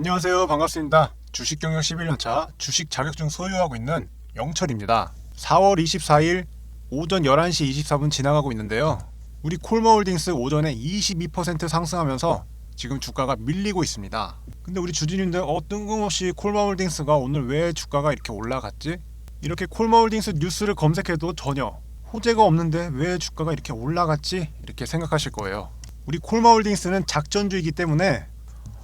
안녕하세요. 반갑습니다. 주식 경력 11년차 주식 자격증 소유하고 있는 영철입니다. 4월 24일 오전 11시 24분 지나가고 있는데요. 우리 콜머홀딩스 오전에 22% 상승하면서 지금 주가가 밀리고 있습니다. 근데 우리 주주님들 어 뜬금없이 콜머홀딩스가 오늘 왜 주가가 이렇게 올라갔지? 이렇게 콜머홀딩스 뉴스를 검색해도 전혀 호재가 없는데 왜 주가가 이렇게 올라갔지? 이렇게 생각하실 거예요. 우리 콜머홀딩스는 작전주의이기 때문에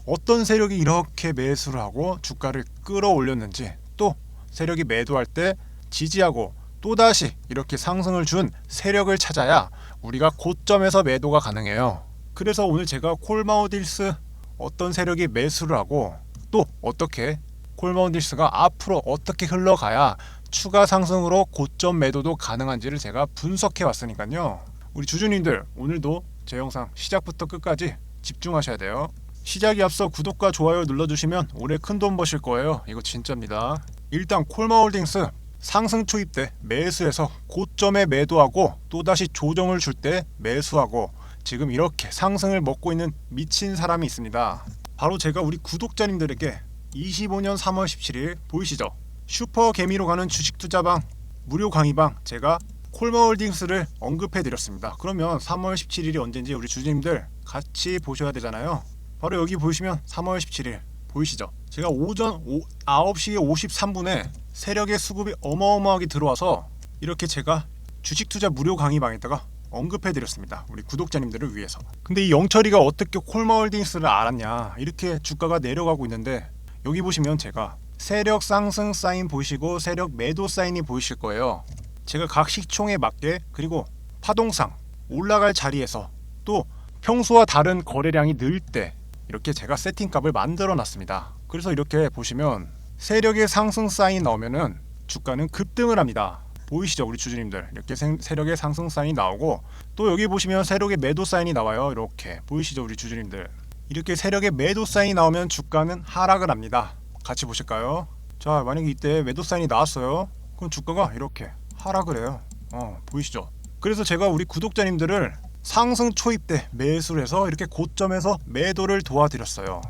어떤 세력이 이렇게 매수를 하고 주가를 끌어올렸는지 또 세력이 매도할 때 지지하고 또다시 이렇게 상승을 준 세력을 찾아야 우리가 고점에서 매도가 가능해요. 그래서 오늘 제가 콜마우딜스 어떤 세력이 매수를 하고 또 어떻게 콜마우딜스가 앞으로 어떻게 흘러가야 추가 상승으로 고점 매도도 가능한지를 제가 분석해 왔으니까요. 우리 주주님들 오늘도 제 영상 시작부터 끝까지 집중하셔야 돼요. 시작이 앞서 구독과 좋아요 눌러주시면 올해 큰돈 버실 거예요. 이거 진짜입니다. 일단 콜마홀딩스 상승 초입 때 매수해서 고점에 매도하고 또다시 조정을 줄 때 매수하고 지금 이렇게 상승을 먹고 있는 미친 사람이 있습니다. 바로 제가 우리 구독자님들에게 25년 3월 17일 보이시죠? 슈퍼 개미로 가는 주식 투자방 무료 강의방 제가 콜마홀딩스를 언급해 드렸습니다. 그러면 3월 17일이 언제인지 우리 주주님들 같이 보셔야 되잖아요. 바로 여기 보시면 3월 17일 보이시죠? 제가 오전 오, 9시 53분에 세력의 수급이 어마어마하게 들어와서 이렇게 제가 주식 투자 무료 강의방에다가 언급해 드렸습니다. 우리 구독자님들을 위해서. 근데 이 영철이가 어떻게 콜마홀딩스를 알았냐? 이렇게 주가가 내려가고 있는데 여기 보시면 제가 세력 상승 사인 보시고 세력 매도 사인이 보이실 거예요. 제가 각 시총에 맞게 그리고 파동상 올라갈 자리에서 또 평소와 다른 거래량이 늘 때 이렇게 제가 세팅 값을 만들어 놨습니다. 그래서 이렇게 보시면 세력의 상승 사인 나오면은 주가는 급등을 합니다. 보이시죠? 우리 주주님들. 이렇게 세- 세력의 상승 사인이 나오고 또 여기 보시면 세력의 매도 사인이 나와요. 이렇게. 보이시죠? 우리 주주님들. 이렇게 세력의 매도 사인이 나오면 주가는 하락을 합니다. 같이 보실까요? 자 만약에 이때 매도 사인이 나왔어요. 그럼 주가가 이렇게 하락을 해요. 어 보이시죠? 그래서 제가 우리 구독자님들을 상승 초입 때 매수를 해서 이렇게 고점에서 매도를 도와드렸어요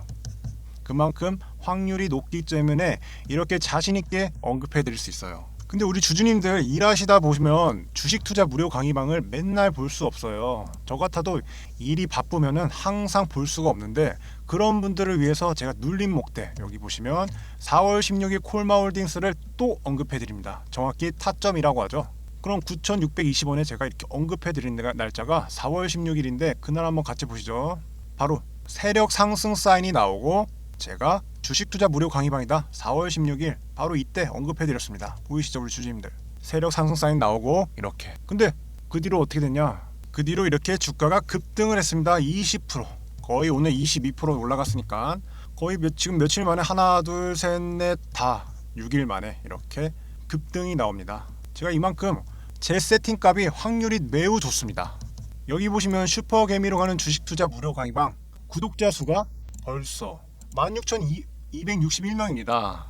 그만큼 확률이 높기 때문에 이렇게 자신 있게 언급해 드릴 수 있어요. 근데 우리 주주님들 일하시다 보시면 주식 투자 무료 강의방을 맨날 볼 수 없어요. 저 같아도 일이 바쁘면은 항상 볼 수가 없는데 그런 분들을 위해서 제가 눌린 목대 여기 보시면 4월 16일 콜마홀딩스를 또 언급해 드립니다. 정확히 타점이라고 하죠. 그럼 9,620원에 제가 이렇게 언급해 드린 날짜가 4월 16일인데 그날 한번 같이 보시죠. 바로 세력 상승 사인이 나오고 제가 주식 투자 무료 강의방이다. 4월 16일 바로 이때 언급해 드렸습니다. 보이시죠 우리 주주님들? 세력 상승 사인 나오고 이렇게. 근데 그 뒤로 어떻게 됐냐? 그 뒤로 이렇게 주가가 급등을 했습니다. 20% 거의 오늘 22% 올라갔으니까 거의 몇, 지금 며칠 만에 하나 둘 셋 넷 다 6일 만에 이렇게 급등이 나옵니다. 제가 이만큼 제 세팅 값이 확률이 매우 좋습니다 여기 보시면 슈퍼개미로 가는 주식 투자 무료 강의방 구독자 수가 벌써 16,261명입니다.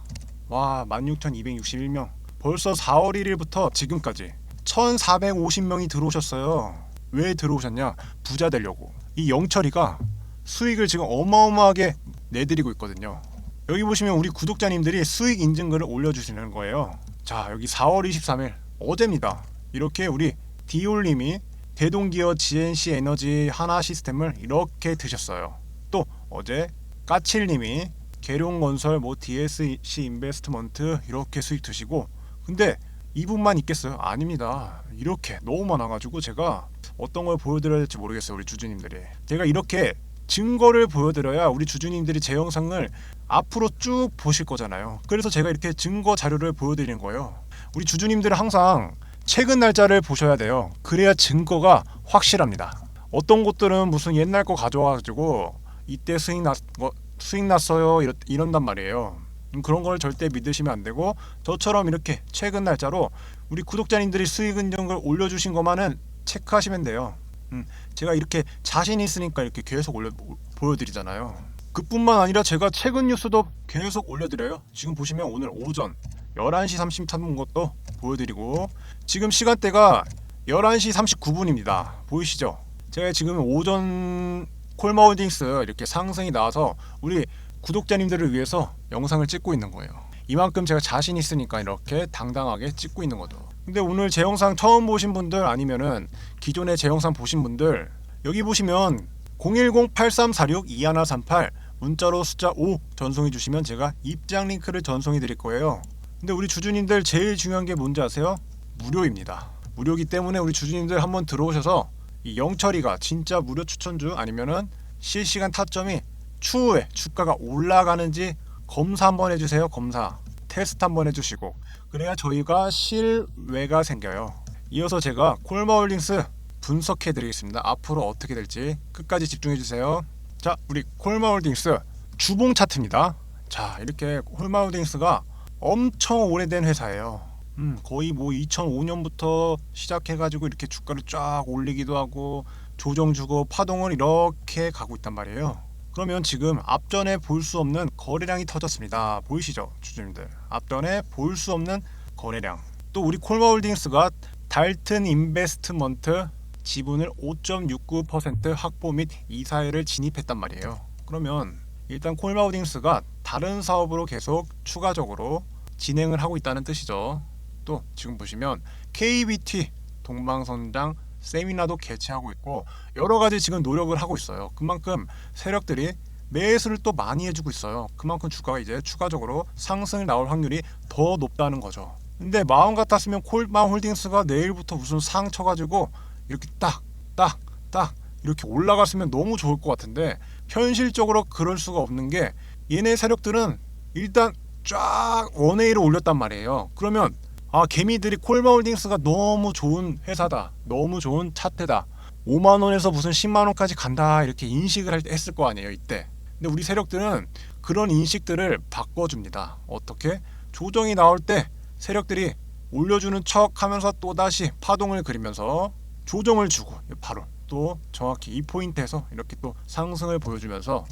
와, 16,261명. 벌써 4월 1일부터 지금까지 1,450명이 들어오셨어요. 왜 들어오셨냐? 부자 되려고. 이 영철이가 수익을 지금 어마어마하게 내드리고 있거든요. 여기 보시면 우리 구독자님들이 수익 인증글을 올려주시는 거예요. 자, 여기 4월 23일 어제입니다. 이렇게 우리 디올님이 대동기어 GNC 에너지 하나 시스템을 이렇게 드셨어요. 또 어제 까칠님이 계룡건설 뭐 DSC 인베스트먼트 이렇게 수익 드시고 근데 이분만 있겠어요? 아닙니다. 이렇게 너무 많아가지고 제가 어떤 걸 보여드려야 될지 모르겠어요 우리 주주님들이 제가 이렇게 증거를 보여드려야 우리 주주님들이 제 영상을 앞으로 쭉 보실 거잖아요. 그래서 제가 이렇게 증거 자료를 보여드리는 거예요. 우리 주주님들은 항상 최근 날짜를 보셔야 돼요. 그래야 증거가 확실합니다. 어떤 곳들은 무슨 옛날 거 가져와가지고 이때 수익 났 거, 수익 났어요 이렇, 이런단 말이에요. 음, 그런 걸 절대 믿으시면 안 되고 저처럼 이렇게 최근 날짜로 우리 구독자님들이 수익 인증을 올려주신 것만은 체크하시면 돼요. 음, 제가 이렇게 자신 있으니까 이렇게 계속 올려 보여드리잖아요. 그뿐만 아니라 제가 최근 뉴스도 계속 올려드려요. 지금 보시면 오늘 오전 11시 33분 것도 보여드리고 지금 시간대가 11시 39분입니다. 보이시죠? 제가 지금 오전 콜마홀딩스 이렇게 상승이 나와서 우리 구독자님들을 위해서 영상을 찍고 있는 거예요. 이만큼 제가 자신 있으니까 이렇게 당당하게 찍고 있는 거죠. 근데 오늘 제 영상 처음 보신 분들 아니면은 기존에 제 영상 보신 분들 여기 보시면 010-8346-2138 문자로 숫자 5 전송해 주시면 제가 입장 링크를 전송해 드릴 거예요. 근데 우리 주주님들 제일 중요한 게 뭔지 아세요? 무료입니다. 무료기 때문에 우리 주주님들 한번 들어오셔서 이 영철이가 진짜 무료 추천주 아니면은 실시간 타점이 추후에 주가가 올라가는지 검사 한번 해주세요. 검사 테스트 한번 해주시고 그래야 저희가 실외가 생겨요. 이어서 제가 콜마홀딩스 분석해 드리겠습니다. 앞으로 어떻게 될지 끝까지 집중해 주세요. 자, 우리 콜마홀딩스 주봉 차트입니다. 자, 이렇게 콜마홀딩스가 엄청 오래된 회사예요. 음, 거의 뭐 2005년부터 시작해가지고 이렇게 주가를 쫙 올리기도 하고 조정 주고 파동을 이렇게 가고 있단 말이에요. 그러면 지금 앞전에 볼 수 없는 거래량이 터졌습니다. 보이시죠, 주주님들? 앞전에 볼 수 없는 거래량. 또 우리 콜마홀딩스가 달튼 인베스트먼트 지분을 5.69% 확보 및 이사회를 진입했단 말이에요. 그러면 일단 콜마홀딩스가 다른 사업으로 계속 추가적으로 진행을 하고 있다는 뜻이죠. 또 지금 보시면 KBT 동방선장 세미나도 개최하고 있고 여러 가지 지금 노력을 하고 있어요. 그만큼 세력들이 매수를 또 많이 해주고 있어요. 그만큼 주가가 이제 추가적으로 상승을 나올 확률이 더 높다는 거죠. 근데 마음 같았으면 콜마홀딩스가 내일부터 무슨 상 쳐가지고 이렇게 딱, 딱, 딱 이렇게 올라갔으면 너무 좋을 것 같은데 현실적으로 그럴 수가 없는 게 얘네 세력들은 일단 쫙 원웨이로 올렸단 말이에요. 그러면 아 개미들이 콜마홀딩스가 너무 좋은 회사다, 너무 좋은 차트다. 5만 원에서 무슨 10만 원까지 간다 이렇게 인식을 할 때 했을 거 아니에요 이때. 근데 우리 세력들은 그런 인식들을 바꿔줍니다. 어떻게 조정이 나올 때 세력들이 올려주는 척하면서 또 다시 파동을 그리면서 조정을 주고 바로 또 정확히 이 포인트에서 이렇게 또 상승을 보여주면서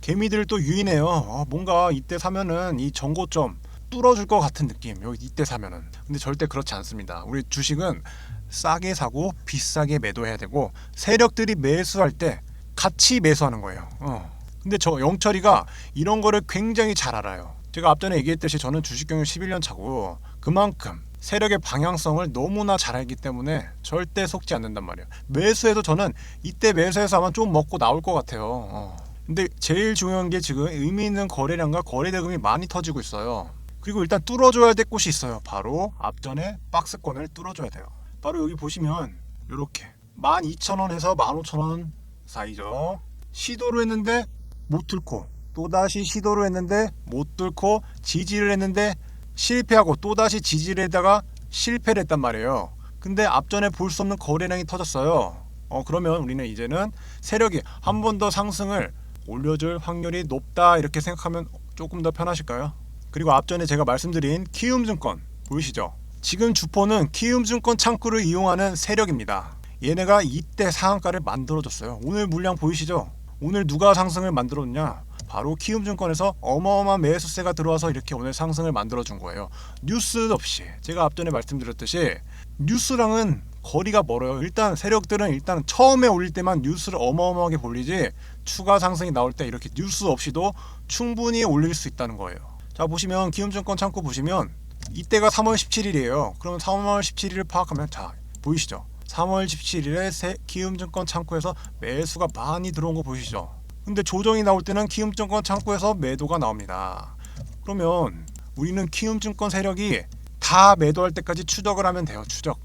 개미들 또 유인해요. 아, 뭔가 이때 사면은 이 정고점 뚫어줄 것 같은 느낌. 여기 이때 사면은. 근데 절대 그렇지 않습니다. 우리 주식은 싸게 사고 비싸게 매도해야 되고 세력들이 매수할 때 같이 매수하는 거예요. 어. 근데 저 영철이가 이런 거를 굉장히 잘 알아요. 제가 앞전에 얘기했듯이 저는 주식 경영 11년 차고 그만큼 세력의 방향성을 너무나 잘 알기 때문에 절대 속지 않는단 말이에요. 매수해도 저는 이때 매수해서 아마 좀 먹고 나올 것 같아요. 어. 근데 제일 중요한 게 지금 의미 있는 거래량과 거래 대금이 많이 터지고 있어요. 그리고 일단 뚫어줘야 될 곳이 있어요. 바로 앞전에 박스권을 뚫어줘야 돼요. 바로 여기 보시면 이렇게 12,000원에서 15,000원 사이죠. 시도를 했는데 못 뚫고 또다시 시도를 했는데 못 뚫고 지지를 했는데 실패하고 또다시 지지를 했다가 실패를 했단 말이에요. 근데 앞전에 볼 수 없는 거래량이 터졌어요. 어 그러면 우리는 이제는 세력이 한 번 더 상승을 올려줄 확률이 높다 이렇게 생각하면 조금 더 편하실까요? 그리고 앞전에 제가 말씀드린 키움증권 보이시죠? 지금 주포는 키움증권 창구를 이용하는 세력입니다. 얘네가 이때 상한가를 만들어줬어요. 오늘 물량 보이시죠? 오늘 누가 상승을 만들었냐? 바로 키움증권에서 어마어마한 매수세가 들어와서 이렇게 오늘 상승을 만들어준 거예요. 뉴스 없이 제가 앞전에 말씀드렸듯이 뉴스랑은 거리가 멀어요. 일단 세력들은 일단 처음에 올릴 때만 뉴스를 어마어마하게 볼리지 추가 상승이 나올 때 이렇게 뉴스 없이도 충분히 올릴 수 있다는 거예요. 자 보시면 기움증권 창고 보시면 이때가 3월 17일이에요. 그러면 3월 17일을 파악하면 자 보이시죠? 3월 17일에 새 기움증권 창고에서 매수가 많이 들어온 거 보이시죠? 근데 조정이 나올 때는 기움증권 창고에서 매도가 나옵니다. 그러면 우리는 키움증권 세력이 다 매도할 때까지 추적을 하면 돼요. 추적.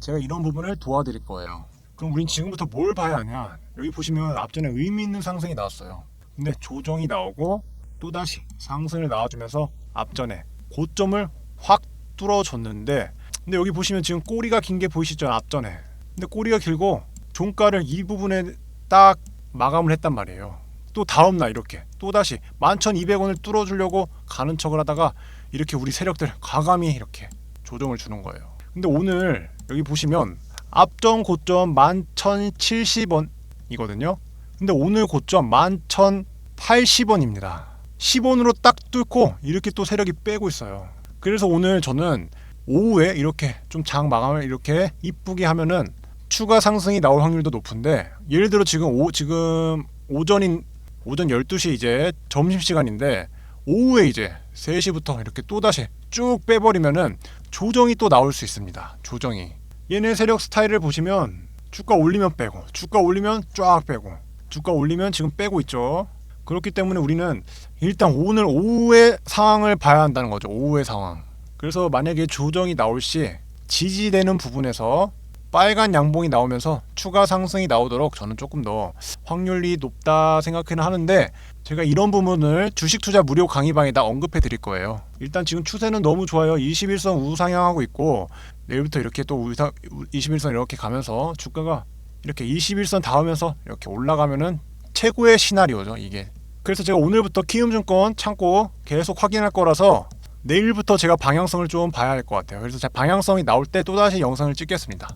제가 이런 부분을 도와드릴 거예요. 그럼 우린 지금부터 뭘 봐야 하냐? 여기 보시면 앞전에 의미 있는 상승이 나왔어요. 근데 조정이 나오고 또다시 상승을 나와주면서 앞전에 고점을 확 뚫어줬는데 근데 여기 보시면 지금 꼬리가 긴 게 보이시죠? 앞전에. 근데 꼬리가 길고 종가를 이 부분에 딱 마감을 했단 말이에요. 또 다음 날 이렇게 또 다시 11,200원을 뚫어 주려고 가는 척을 하다가 이렇게 우리 세력들 과감히 이렇게 조정을 주는 거예요. 근데 오늘 여기 보시면 앞전 고점 11,070원이거든요. 근데 오늘 고점 11,080원입니다. 10원으로 딱 뚫고 이렇게 또 세력이 빼고 있어요. 그래서 오늘 저는 오후에 이렇게 좀 장 마감을 이렇게 이쁘게 하면은 추가 상승이 나올 확률도 높은데 예를 들어 지금 오 지금 오전인 오전 12시 이제 점심 시간인데 오후에 이제 3시부터 이렇게 또다시 쭉 빼버리면은 조정이 또 나올 수 있습니다. 조정이. 얘네 세력 스타일을 보시면 주가 올리면 빼고 주가 올리면 쫙 빼고 주가 올리면 지금 빼고 있죠. 그렇기 때문에 우리는 일단 오늘 오후의 상황을 봐야 한다는 거죠. 오후의 상황. 그래서 만약에 조정이 나올 시 지지되는 부분에서 빨간 양봉이 나오면서 추가 상승이 나오도록 저는 조금 더 확률이 높다 생각은 하는데 제가 이런 부분을 주식 투자 무료 강의방에다 언급해 드릴 거예요. 일단 지금 추세는 너무 좋아요. 21선 우상향하고 있고 내일부터 이렇게 또 우상 21선 이렇게 가면서 주가가 이렇게 21선 닿으면서 이렇게 올라가면은 최고의 시나리오죠, 이게. 그래서 제가 오늘부터 키움증권 창고 계속 확인할 거라서 내일부터 제가 방향성을 좀 봐야 할 것 같아요. 그래서 제가 방향성이 나올 때 또다시 영상을 찍겠습니다.